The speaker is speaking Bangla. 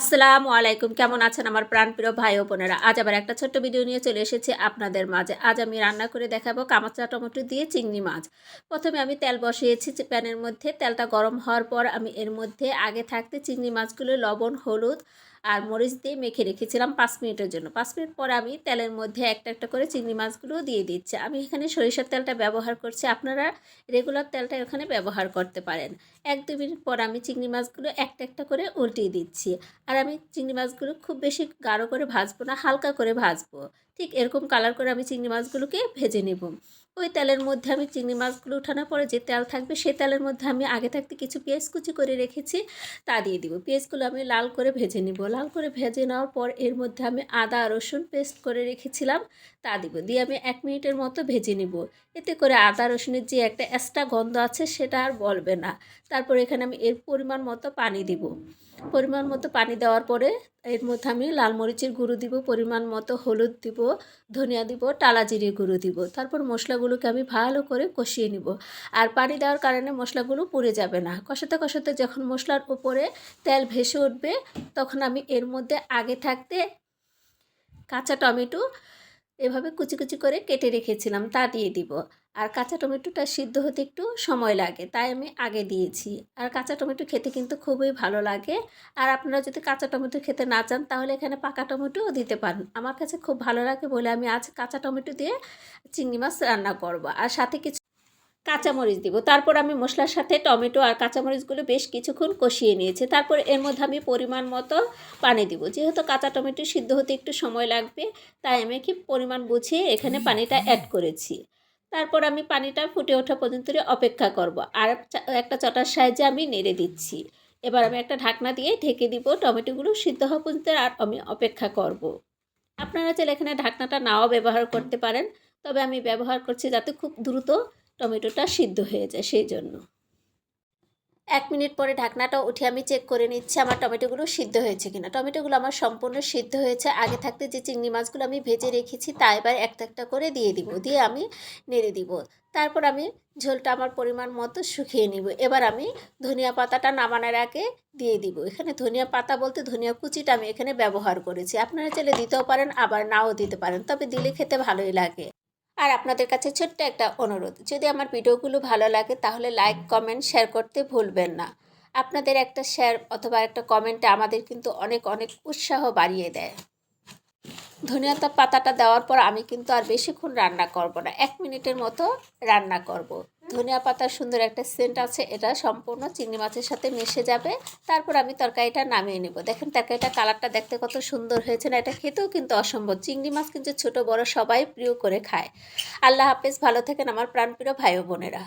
আসসালামু আলাইকুম। কেমন আছেন আমার প্রাণপ্রিয় ভাই ও বোনেরা? আজ আবার একটা ছোট্ট ভিডিও নিয়ে চলে এসেছি আপনাদের মাঝে। আজ আমি রান্না করে দেখাবো কামাচা টমেটো দিয়ে চিংড়ি মাছ। প্রথমে আমি তেল বসিয়েছি প্যানের মধ্যে। তেলটা গরম হওয়ার পর আমি এর মধ্যে আগে থাকতে চিংড়ি মাছগুলো লবণ, হলুদ আর মরিচ দিয়ে মেখে রেখেছিলাম পাঁচ মিনিটের জন্য। পাঁচ মিনিট পর আমি তেলের মধ্যে একটা একটা করে চিংড়ি মাছগুলো দিয়ে দিচ্ছি। আমি এখানে সরিষার তেলটা ব্যবহার করছি। আপনারা রেগুলার তেলটা এখানে ব্যবহার করতে পারেন। এক দু মিনিট পর আমি চিংড়ি মাছগুলো একটা একটা করে উল্টিয়ে দিচ্ছি। আর আমি চিংড়ি মাছগুলো খুব বেশি গাঢ় করে ভাজবো না, হালকা করে ভাজবো। ঠিক এরকম কালার করে আমি চিংড়ি মাছগুলোকে ভেজে নেব। ওই তেলের মধ্যে আমি চিংড়ি মাছগুলো উঠানোর পরে যে তেল থাকবে সেই তেলের মধ্যে আমি আগে থাকতে কিছু পেঁয়াজ কুচি করে রেখেছি, তা দিয়ে দিব। পেঁয়াজগুলো আমি লাল করে ভেজে নিব। লাল করে ভেজে নেওয়ার পর এর মধ্যে আমি আদা, রসুন পেস্ট করে রেখেছিলাম, তা দিব। দিয়ে আমি এক মিনিটের মতো ভেজে নিব। এতে করে আদা, রসুনের যে একটা এক্সট্রা গন্ধ আছে সেটা আর বলবে না। তারপর এখানে আমি এর পরিমাণ মতো পানি দিব। পরিমাণ মতো পানি দেওয়ার পরে এর মধ্যে আমি লাল মরিচের গুঁড়ো দিব, পরিমাণ মতো হলুদ দিব, ধনিয়া দিব, টালা জিরে গুঁড়ো দিব। তারপর মশলাগুলোকে আমি ভালো করে কষিয়ে নিব। আর পানি দেওয়ার কারণে মশলাগুলো পুড়ে যাবে না। কষাতে কষাতে যখন মশলার উপরে তেল ভেসে উঠবে, তখন আমি এর মধ্যে আগে থাকতে কাঁচা টমেটো এভাবে কুচি কুচি করে কেটে রেখেছিলাম, তা দিয়ে দিব। আর কাঁচা টমেটোটা সিদ্ধ হতে একটু সময় লাগে, তাই আমি আগে দিয়েছি। আর কাঁচা টমেটো খেতে কিন্তু খুবই ভালো লাগে। আর আপনারা যদি কাঁচা টমেটো খেতে না চান, তাহলে এখানে পাকা টমেটোও দিতে পারেন। আমার কাছে খুব ভালো লাগে বলে আমি আজ কাঁচা টমেটো দিয়ে চিংড়ি মাছ রান্না করব। আর সাথে কিছু কাঁচামরিচ দিব। তারপর আমি মশলার সাথে টমেটো আর কাঁচামরিচগুলো বেশ কিছুক্ষণ কষিয়ে নিয়েছি। তারপর এর মধ্যে আমি পরিমাণ মতো পানি দিব। যেহেতু কাঁচা টমেটো সিদ্ধ হতে একটু সময় লাগবে, তাই আমি কি পরিমাণ বুঝিয়ে এখানে পানিটা অ্যাড করেছি। তারপর আমি পানিটা ফুটে ওঠা পর্যন্ত অপেক্ষা করব। আর একটা চটার সাহায্যে আমি নেড়ে দিচ্ছি। এবার আমি একটা ঢাকনা দিয়ে ঢেকে দিব, টমেটোগুলো সিদ্ধ হওয়া পর্যন্ত আর আমি অপেক্ষা করব। আপনারা চাইলে এখানে ঢাকনাটা নাও ব্যবহার করতে পারেন, তবে আমি ব্যবহার করছি যাতে খুব দ্রুত টমেটোটা সিদ্ধ হয়ে যায়, সেই জন্য। এক মিনিট পরে ঢাকনাটা উঠে আমি চেক করে নিচ্ছি আমার টমেটোগুলো সিদ্ধ হয়েছে কিনা। টমেটোগুলো আমার সম্পূর্ণ সিদ্ধ হয়েছে। আগে থাকতে যে চিংড়ি মাছগুলো আমি ভেজে রেখেছি, তা এবার একটা একটা করে দিয়ে দিব, দিয়ে আমি নেড়ে দিব। তারপর আমি ঝোলটা আমার পরিমাণ মতো শুকিয়ে নিব। এবার আমি ধনিয়া পাতাটা নামানোর আগে দিয়ে দিব। এখানে ধনিয়া পাতা বলতে ধনিয়া কুচিটা আমি এখানে ব্যবহার করেছি। আপনারা চাইলে দিতেও পারেন, আবার নাও দিতে পারেন, তবে দিলে খেতে ভালোই লাগে। আর আপনাদের কাছে ছোট্ট একটা অনুরোধ, যদি আমার ভিডিওগুলো ভালো লাগে তাহলে লাইক কমেন্ট শেয়ার করতে ভুলবেন না আপনাদের একটা শেয়ার অথবা একটা কমেন্টে আমাদের কিন্তু অনেক অনেক উৎসাহ বাড়িয়ে দেয় ধনিয়াতা পাতাটা দেওয়ার পর আমি কিন্তু আর বেশিক্ষণ রান্না করব না, এক মিনিটের মতো রান্না করব। ধনিয়া পাতার সুন্দর একটা সেন্ট আছে, এটা সম্পূর্ণ চিংড়ি মাছের সাথে মিশে যাবে। তারপর আমি তরকারিটা নামিয়ে নেব। দেখেন তরকারিটা কালারটা দেখতে কত সুন্দর হয়েছে না, এটা খেতেও কিন্তু অসম্ভব। চিংড়ি মাছ কিন্তু ছোট, বড় সবাই প্রিয় করে খায়। আল্লাহ হাফেজ, ভালো থাকেন আমার প্রাণপ্রিয় ভাই বোনেরা।